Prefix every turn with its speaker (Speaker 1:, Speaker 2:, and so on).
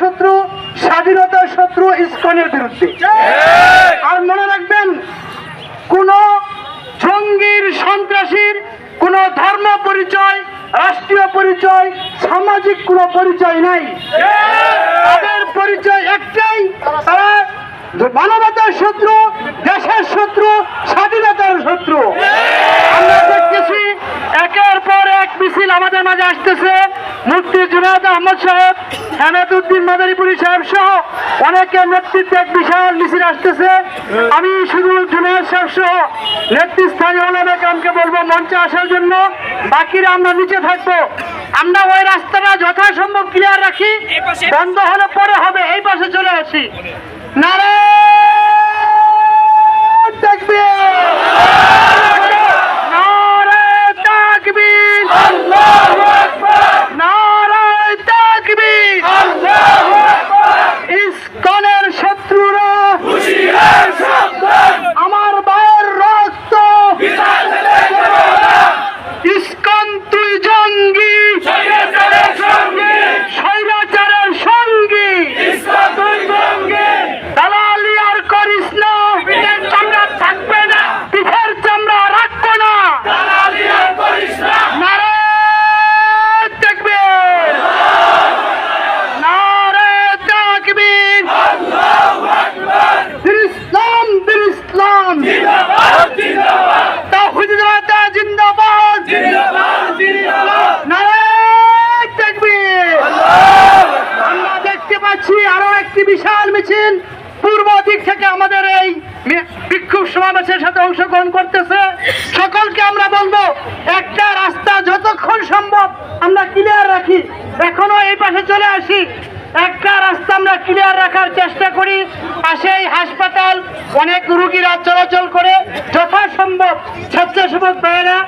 Speaker 1: শত্রু স্বাধীনতার শত্রু ইস্কনের বিরুদ্ধে। আর মনে রাখবেন কোন জঙ্গির সন্ত্রাসীর কোন ধর্ম পরিচয় রাষ্ট্রীয় পরিচয় সামাজিক কোন পরিচয় নাই। তাদের পরিচয় একটাই তারা মানবতার শত্রু দেশের শত্রু স্বাধীনতার শত্রু। আমরা দেখতেছি একের পর এক মিছিল আমাদের মাঝে আসতেছে মুফতি জুনায়দ আহমদ সাহেব। হেমাদুদ্দিন মাদারীপুরি সাহেব সহ অনেকের নেতৃত্বে এক বিশাল মিছিল আসতেছে। আমি শুধু জুনায়দ সাহেব সহ নেতৃস্থানীয় ওলামাকে বলব মঞ্চে আসার জন্য। বাকিরা আমরা নিচে থাকব। আমরা ওই রাস্তাটা যথাসম্ভব ক্লিয়ার রাখি। বন্ধ হলে পরে হবে এই পাশে চলে আসি। নারে একটি বিশাল মিছিল পূর্ব দিক থেকে আমাদের এই বিক্ষোভ সমাবেশের সাথে অংশগ্রহণ করতেছে। সকলকে আমরা বলব, একটা রাস্তা যতক্ষণ সম্ভব আমরা ক্লিয়ার রাখি। এখনও এই পাশে চলে আসি। একটা রাস্তা আমরা ক্লিয়ার রাখার চেষ্টা করি। পাশেই হাসপাতাল, অনেক রুগীরা চলাচল করে। যথাসম্ভব স্বেচ্ছাসেবক ভাইয়েরা